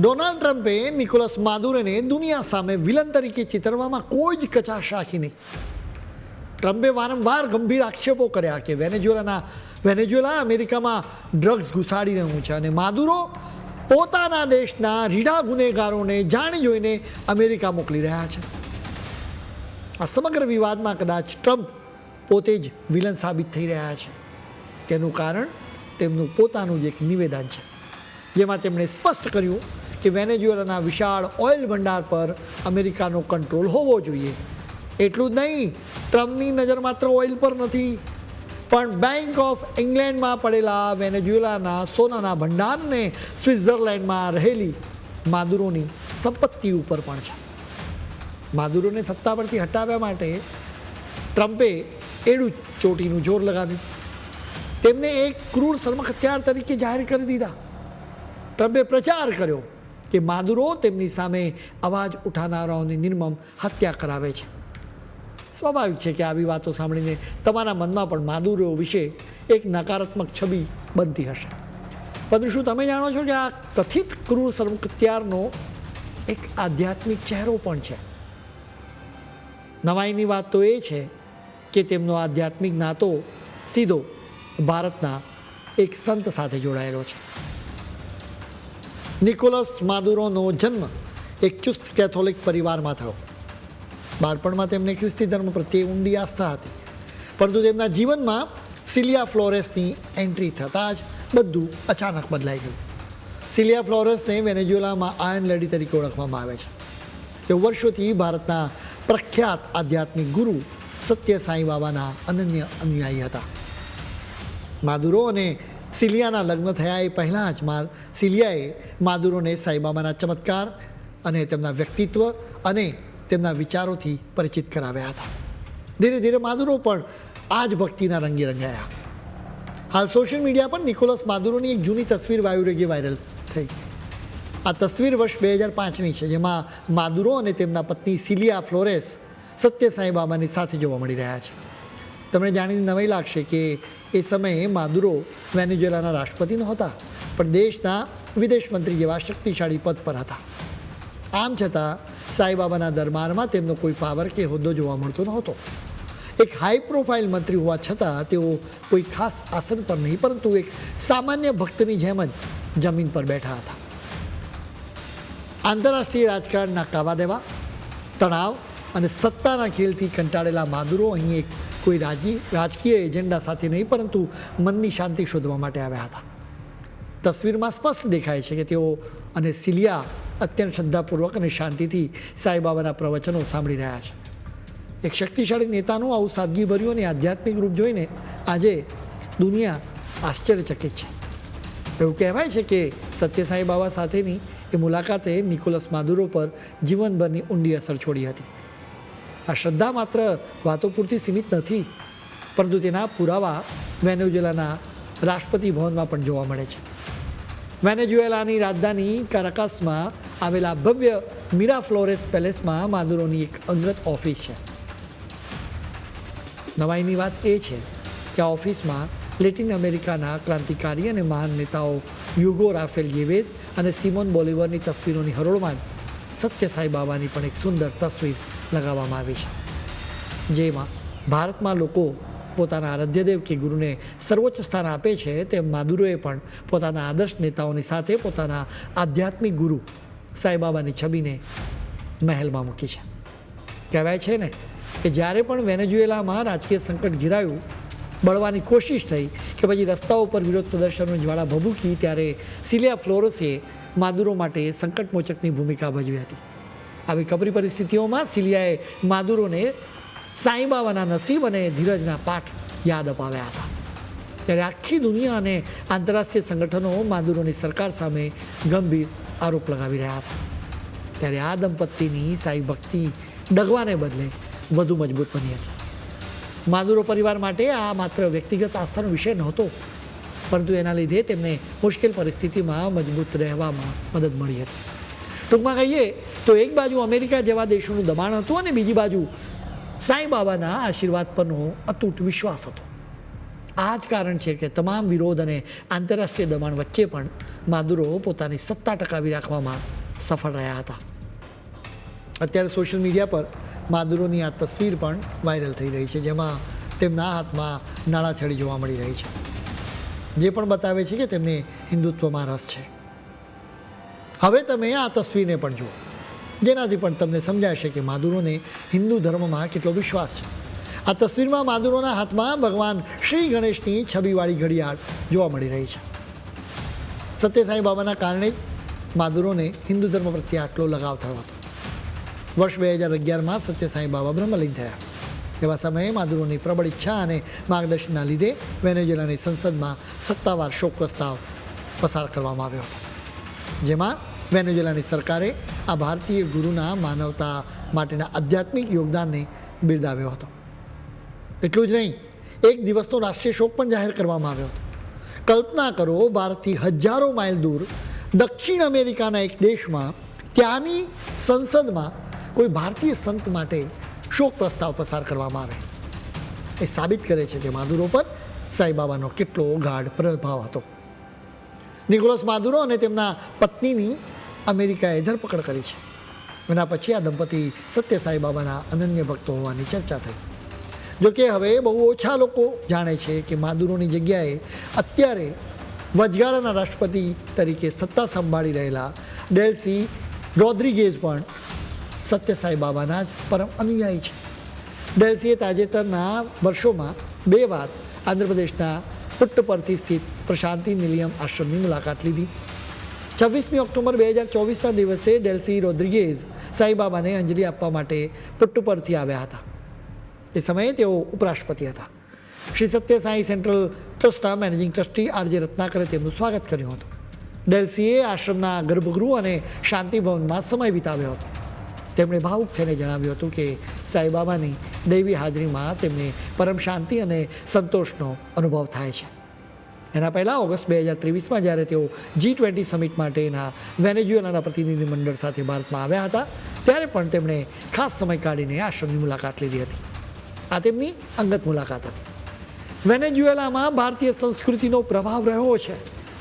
Donald ટ્રમ્પે Nicholas માદુરેને દુનિયા સામે વિલન તરીકે ચિતરવામાં કોઈ જ કચાશ રાખી નહીં. ટ્રમ્પે વારંવાર ગંભીર આક્ષેપો કર્યા કે વેનેઝુએલાના વેનેઝુએલા અમેરિકામાં ડ્રગ્સ ઘુસાડી રહ્યું છે અને માદુરો પોતાના દેશના રીઢા ગુનેગારોને જાણી જોઈને અમેરિકા મોકલી રહ્યા છે. આ સમગ્ર વિવાદમાં કદાચ ટ્રમ્પ પોતે જ વિલન સાબિત થઈ રહ્યા છે. તેનું કારણ તેમનું પોતાનું જ એક નિવેદન છે. જેમાં તેમણે સ્પષ્ટ કર્યું કે વેનેઝુએલાના વિશાળ ઓઇલ ભંડાર પર અમેરિકાનો કંટ્રોલ હોવો જોઈએ. એટલું જ નહીં, ટ્રમ્પની નજર માત્ર ઓઇલ પર નથી, પણ બેંક ઓફ ઇંગ્લેન્ડમાં પડેલા વેનેઝુએલાના સોનાના ભંડારને સ્વિટ્ઝરલેન્ડમાં રહેલી માદુરોની સંપત્તિ ઉપર પણ છે. માદુરોને સત્તા પરથી હટાવ્યા માટે ટ્રમ્પે એડું ચોટીનું જોર લગાવ્યું. તેમને એક ક્રૂર સર્મક હથિયાર તરીકે જાહેર કરી દીધા. ટ્રમ્પે પ્રચાર કર્યો. કે માદુરો તેમની સામે અવાજ ઉઠાનારાઓની નિર્મમ હત્યા કરાવે છે. સ્વાભાવિક છે કે આવી વાતો સાંભળીને તમારા મનમાં પણ માદુરો વિશે એક નકારાત્મક છબી બનતી હશે. પરંતુ શું તમે જાણો છો કે આ કથિત ક્રૂર સર્વકત્યારનો એક આધ્યાત્મિક ચહેરો પણ છે? નવાઈની વાત તો એ છે કે તેમનો આધ્યાત્મિક નાતો સીધો ભારતના એક સંત સાથે જોડાયેલો છે. નિકોલસ માદુરોનો જન્મ એક ચુસ્ત કેથોલિક પરિવારમાં થયો. બાળપણમાં તેમને ખ્રિસ્તી ધર્મ પ્રત્યે ઊંડી આસ્થા હતી. પરંતુ તેમના જીવનમાં સિલિયા ફ્લોરેસની એન્ટ્રી થતાં જ બધું અચાનક બદલાઈ ગયું. સિલિયા ફ્લોરેસને વેનેઝુએલામાં આયન લેડી તરીકે ઓળખવામાં આવે છે. તેઓ વર્ષોથી ભારતના પ્રખ્યાત આધ્યાત્મિક ગુરુ સત્ય સાંઈ બાબાના અનન્ય અનુયાયી હતા. માદુરો અને સિલિયાના લગ્ન થયા એ પહેલાં જ મા સિલિયાએ માદુરોને સાઈબાબાના ચમત્કાર અને તેમના વ્યક્તિત્વ અને તેમના વિચારોથી પરિચિત કરાવ્યા હતા. ધીરે ધીરે માદુરો પણ આ જ ભક્તિના રંગે રંગાયા. હાલ સોશિયલ મીડિયા પર નિકોલસ માદુરોની એક જૂની તસવીર વાયુરેગે વાયરલ થઈ. આ તસવીર વર્ષ બે હજાર પાંચની છે, જેમાં માદુરો અને તેમના પત્ની સિલિયા ફ્લોરેસ સત્ય સાંઈ બાબાની સાથે જોવા મળી રહ્યા છે. તમને જાણીને નવાઈ લાગશે કે એ સમયે માદુરો વેનેઝુએલાના રાષ્ટ્રપતિ નહોતા, પણ દેશના વિદેશ મંત્રી જેવા શક્તિશાળી પદ પર હતા. આમ છતાં, સાંઈબાબાના દરબારમાં તેમનો કોઈ પાવર કે હોદ્દો જોવા મળતો નહોતો. એક હાઈ પ્રોફાઇલ મંત્રી હોવા છતાં તેઓ કોઈ ખાસ આસન પર નહીં, પરંતુ એક સામાન્ય ભક્તની જેમ જ જમીન પર બેઠા હતા. આંતરરાષ્ટ્રીય રાજકારણના કાવા દેવા તણાવ અને સત્તાના ખેલથી કંટાળેલા માદુરો અહીં એક કોઈ રાજી, રાજકીય એજન્ડા સાથે નહીં, પરંતુ મનની શાંતિ શોધવા માટે આવ્યા હતા. તસવીરમાં સ્પષ્ટ દેખાય છે કે તેઓ અને સિલિયા અત્યંત શ્રદ્ધાપૂર્વક અને શાંતિથી સાંઈબાબાના પ્રવચનો સાંભળી રહ્યા છે. એક શક્તિશાળી નેતાનું આવું સાદગીભર્યું અને આધ્યાત્મિક રૂપ જોઈને આજે દુનિયા આશ્ચર્યચકિત છે. એવું કહેવાય છે કે સત્ય સાંઈ બાબા સાથેની એ મુલાકાતે નિકોલસ માદુરો પર જીવનભરની ઊંડી અસર છોડી હતી. આ શ્રદ્ધા માત્ર વાતો પૂરતી સીમિત નથી, પરંતુ તેના પુરાવા વેનેઝુએલાના રાષ્ટ્રપતિ ભવનમાં પણ જોવા મળે છે. વેનેઝુએલાની રાજધાની કારાકાસમાં આવેલા ભવ્ય મીરા ફ્લોરેસ પેલેસમાં માદુરોની એક અંગત ઓફિસ છે. નવાઈની વાત એ છે કે આ ઓફિસમાં લેટિન અમેરિકાના ક્રાંતિકારી અને મહાન નેતાઓ યુગો રાફેલ ગેવેઝ અને સિમોન બોલિવરની તસવીરોની હરોળમાં જ સત્ય સાંઈ બાબાની પણ એક સુંદર તસવીર લગાવવામાં આવી છે. જેમાં ભારતમાં લોકો પોતાના આરાધ્યદેવ કે ગુરુને સર્વોચ્ચ સ્થાન આપે છે તેમ માદુરોએ પણ પોતાના આદર્શ નેતાઓની સાથે પોતાના આધ્યાત્મિક ગુરુ સાંઈબાબાની છબીને મહેલમાં મૂકી છે. કહેવાય છે ને કે જ્યારે પણ વેનેઝુએલામાં રાજકીય સંકટ ઘેરાયું, બળવાની કોશિશ થઈ કે પછી રસ્તાઓ પર વિરોધ પ્રદર્શનની જ્વાળા ભભૂકી, ત્યારે સિલિયા ફ્લોરસે માદુરો માટે સંકટમોચકની ભૂમિકા ભજવી હતી. આવી કપરી પરિસ્થિતિઓમાં સિલિયાએ માદુરોને સાંઈબાવાના નસીબ અને ધીરજના પાઠ યાદ અપાવ્યા હતા. ત્યારે આખી દુનિયા અને આંતરરાષ્ટ્રીય સંગઠનો માદુરોની સરકાર સામે ગંભીર આરોપ લગાવી રહ્યા હતા. ત્યારે આ દંપતીની સાઈ ભક્તિ ડગવાને બદલે વધુ મજબૂત બની હતી. માદુરો પરિવાર માટે આ માત્ર વ્યક્તિગત આસ્થાનો વિષય નહોતો, પરંતુ એના લીધે તેમને મુશ્કેલ પરિસ્થિતિમાં મજબૂત રહેવામાં મદદ મળી હતી. ટૂંકમાં કહીએ તો એક બાજુ અમેરિકા જેવા દેશોનું દબાણ હતું અને બીજી બાજુ સાંઈ બાબાના આશીર્વાદ પરનો અતૂટ વિશ્વાસ હતો. આ જ કારણ છે કે તમામ વિરોધ અને આંતરરાષ્ટ્રીય દબાણ વચ્ચે પણ માદુરો પોતાની સત્તા ટકાવી રાખવામાં સફળ રહ્યા હતા. અત્યારે સોશિયલ મીડિયા પર માદુરોની આ તસવીર પણ વાયરલ થઈ રહી છે, જેમાં તેમના હાથમાં નાણાછડી જોવા મળી રહી છે. જે પણ બતાવે છે કે તેમને હિન્દુત્વમાં રસ છે. હવે તમે આ તસવીરને પણ જુઓ. જેનાથી પણ તમને સમજાશે કે માદુરોને હિન્દુ ધર્મમાં કેટલો વિશ્વાસ છે. આ તસવીરમાં માદુરોના હાથમાં ભગવાન શ્રી ગણેશની છબીવાળી ઘડિયાળ જોવા મળી રહી છે. સત્યસાઈ બાબાના કારણે જ માદુરોને હિન્દુ ધર્મ પ્રત્યે આટલો લગાવ થયો હતો. વર્ષ બે હજાર અગિયારમાં સત્યસાઈ બાબા બ્રહ્મલીન થયા. એવા સમયે માદુરોની પ્રબળ ઈચ્છા અને માર્ગદર્શનના લીધે વેનેઝુએલાની સંસદમાં સત્તાવાર શોક પ્રસ્તાવ પસાર કરવામાં આવ્યો હતો. જેમાં વેનેઝુએલાની સરકારે આ ભારતીય ગુરુના માનવતા માટેના આધ્યાત્મિક યોગદાનને બિરદાવ્યો હતો. એટલું જ નહીં, એક દિવસનો રાષ્ટ્રીય શોક પણ જાહેર કરવામાં આવ્યો હતો. કલ્પના કરો, ભારતથી હજારો માઇલ દૂર દક્ષિણ અમેરિકાના એક દેશમાં ત્યાંની સંસદમાં કોઈ ભારતીય સંત માટે શોક પ્રસ્તાવ પસાર કરવામાં આવે. એ સાબિત કરે છે કે માદુરો પર સાંઈબાબાનો કેટલો ગાઢ પ્રભાવ હતો. નિકોલસ માદુરો અને તેમના પત્નીની અમેરિકાએ ધરપકડ કરી છે. એના પછી આ દંપતી સત્ય સાંઈબાબાના અનન્ય ભક્તો હોવાની ચર્ચા થઈ. જોકે હવે બહુ ઓછા લોકો જાણે છે કે માદુરોની જગ્યાએ અત્યારે વચગાળાના રાષ્ટ્રપતિ તરીકે સત્તા સંભાળી રહેલા ડેલ્સી રોદ્રિગેઝ પણ સત્યસાઈ બાબાના જ પરમ અનુયાયી છે. ડેલ્સીએ તાજેતરના વર્ષોમાં બે વાર આંધ્રપ્રદેશના પુટ્ટ પરથી સ્થિત પ્રશાંતિ નિલિયમ આશ્રમની મુલાકાત લીધી. છવ્વીસમી ઓક્ટોબર બે હજાર ચોવીસના દિવસે ડેલ્સી રોદ્રિગેઝ સાંઈબાબાને અંજલિ આપવા માટે પુટ્ટપરથી આવ્યા હતા. એ સમયે તેઓ ઉપરાષ્ટ્રપતિ હતા. શ્રી સત્ય સાંઈ સેન્ટ્રલ ટ્રસ્ટના મેનેજિંગ ટ્રસ્ટી આરજે રત્નાકરે તેમનું સ્વાગત કર્યું હતું. ડેલ્સીએ આશ્રમના ગર્ભગૃહ અને શાંતિભવનમાં સમય વિતાવ્યો હતો. તેમણે ભાવુક થઈને જણાવ્યું હતું કે સાંઈબાબાની દૈવી હાજરીમાં તેમને પરમ શાંતિ અને સંતોષનો અનુભવ થાય છે. એના પહેલાં ઓગસ્ટ બે હજાર ત્રેવીસમાં જ્યારે તેઓ જી ટ્વેન્ટી સમિટ માટેના વેનેઝ્યુએલાના પ્રતિનિધિ મંડળ સાથે ભારતમાં આવ્યા હતા, ત્યારે પણ તેમણે ખાસ સમય કાઢીને આશ્રમની મુલાકાત લીધી હતી. આ તેમની અંગત મુલાકાત હતી. વેનેઝ્યુએલામાં ભારતીય સંસ્કૃતિનો પ્રભાવ રહ્યો છે.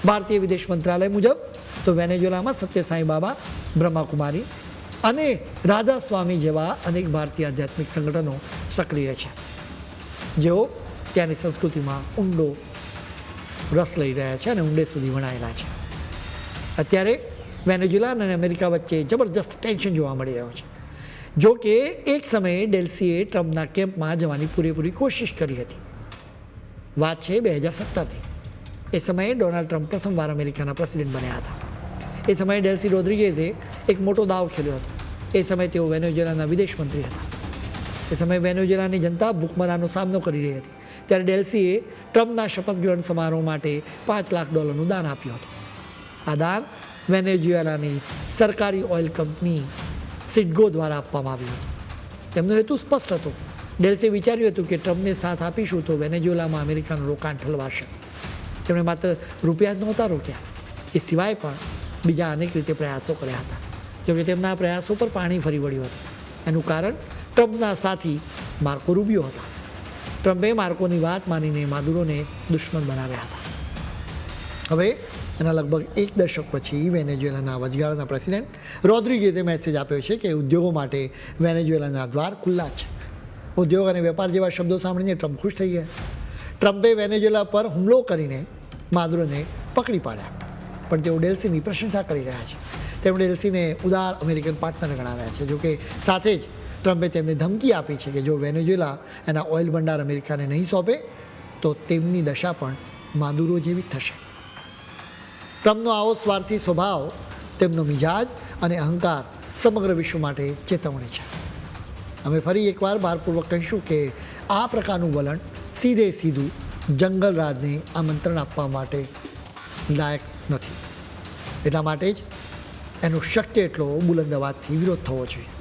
ભારતીય વિદેશ મંત્રાલય મુજબ તો વેનેઝ્યુએલામાં સત્યસાઈ બાબા, બ્રહ્માકુમારી અને રાધા સ્વામી જેવા અનેક ભારતીય આધ્યાત્મિક સંગઠનો સક્રિય છે. જેઓ ત્યાંની સંસ્કૃતિમાં ઊંડો રસ લઈ રહ્યા છે અને ઊંડે સુધી વણાયેલા છે. અત્યારે વેનેઝુલા અને અમેરિકા વચ્ચે જબરજસ્ત ટેન્શન જોવા મળી રહ્યું છે. જો કે એક સમયે ડેલ્સીએ ટ્રમ્પના કેમ્પમાં જવાની પૂરેપૂરી કોશિશ કરી હતી. વાત છે બે હજાર સત્તરની. એ સમયે ડોનાલ્ડ ટ્રમ્પ પ્રથમવાર અમેરિકાના પ્રેસિડેન્ટ બન્યા હતા. એ સમયે ડેલ્સી રોદ્રિગેઝે એક મોટો દાવ ખેલ્યો હતો. એ સમયે તેઓ વેનેઝુએલાના વિદેશ મંત્રી હતા. એ સમયે વેનેઝુએલાની જનતા ભૂખમરાનો સામનો કરી રહી હતી. ત્યારે ડેલ્સીએ ટ્રમ્પના શપથ ગ્રહણ સમારોહ માટે પાંચ લાખ ડોલરનું દાન આપ્યું હતું. આ દાન વેનેઝુએલાની સરકારી ઓઇલ કંપની સિડગો દ્વારા આપવામાં આવ્યું હતું. તેમનો હેતુ સ્પષ્ટ હતો. ડેલ્સીએ વિચાર્યું હતું કે ટ્રમ્પને સાથ આપીશું તો વેનેઝુએલામાં અમેરિકાનું રોકાણ ઠલવાશે. તેમણે માત્ર રૂપિયા જ નહોતા રોક્યા. એ સિવાય પણ બીજા અનેક રીતે પ્રયાસો કર્યા હતા. જોકે તેમના પ્રયાસો પર પાણી ફરી વળ્યું હતું. એનું કારણ ટ્રમ્પના સાથી માર્કો રૂબિયો હતા. ટ્રમ્પે માર્કોની વાત માનીને માદુરોને દુશ્મન બનાવ્યા હતા. હવે એના લગભગ એક દશક પછી વેનેઝુએલાના વચગાળાના પ્રેસિડેન્ટ રોદ્રિગેઝે મેસેજ આપ્યો છે કે ઉદ્યોગો માટે વેનેઝુએલાના દ્વાર ખુલ્લા છે. ઉદ્યોગ અને વેપાર જેવા શબ્દો સાંભળીને ટ્રમ્પ ખુશ થઈ ગયા. ટ્રમ્પે વેનેઝુએલા પર હુમલો કરીને માદુરોને પકડી પાડ્યા. પણ તેઓ ડેલ્સીની પ્રશંસા કરી રહ્યા છે. તેમણે ડેલ્સીને ઉદાર અમેરિકન પાર્ટનર ગણાવ્યા છે, જોકે સાથે જ ટ્રમ્પે તેમને ધમકી આપી છે કે જો વેનેઝુએલા એના ઓઇલ ભંડાર અમેરિકાને નહીં સોંપે, તો તેમની દશા પણ માદુરો જેવી થશે. ટ્રમ્પનો આવો સ્વાર્થી સ્વભાવ, તેમનો મિજાજ અને અહંકાર સમગ્ર વિશ્વ માટે ચેતવણી છે. અમે ફરી એકવાર ભારપૂર્વક કહીશું કે આ પ્રકારનું વલણ સીધે સીધું જંગલરાજને આમંત્રણ આપવા માટે લાયક નથી. એટલા માટે જ એનો શક્ય એટલો બુલંદ અવાજથી વિરોધ થવો જોઈએ.